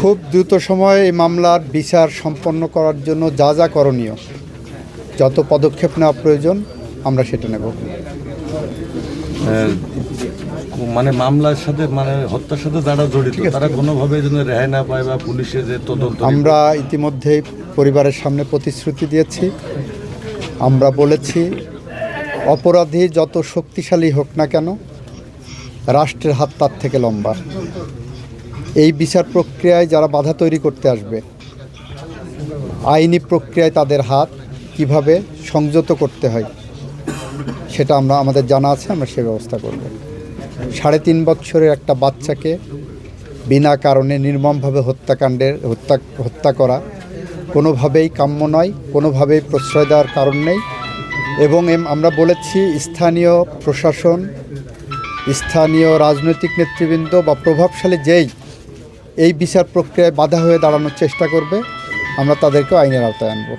খুব দ্রুত সময়ে এই মামলার বিচার সম্পন্ন করার জন্য যা যা করণীয় যত পদক্ষেপ নেওয়া প্রয়োজন আমরা সেটা নেব। মানে মামলার সাথে মানে হত্যার সাথে যারা জড়িত তারা কোনোভাবে যেন রেহাই না পায় বা পুলিশে যে তদন্ত আমরা ইতিমধ্যেই পরিবারের সামনে প্রতিশ্রুতি দিয়েছি। আমরা বলেছি অপরাধী যত শক্তিশালী হোক না কেন রাষ্ট্রের হাত তার থেকে লম্বা। এই বিচার প্রক্রিয়ায় যারা বাধা তৈরি করতে আসবে, আইনি প্রক্রিয়ায় তাদের হাত কীভাবে সংযত করতে হয়, সেটা আমরা, আমাদের জানা আছে, আমরা সে ব্যবস্থা করব। সাড়ে তিন বছরের একটা বাচ্চাকে বিনা কারণে নির্মমভাবে হত্যাকাণ্ডের, হত্যা হত্যা করা কোনোভাবেই কাম্য নয়, কোনোভাবেই প্রশ্রয় দেওয়ার কারণ নেই এবং আমরা বলেছি স্থানীয় প্রশাসন, স্থানীয় রাজনৈতিক নেতৃবৃন্দ বা প্রভাবশালী যেই এই বিচার প্রক্রিয়ায় বাধা হয়ে দাঁড়ানোর চেষ্টা করবে আমরা তাদেরকেও আইনের আওতায় আনব।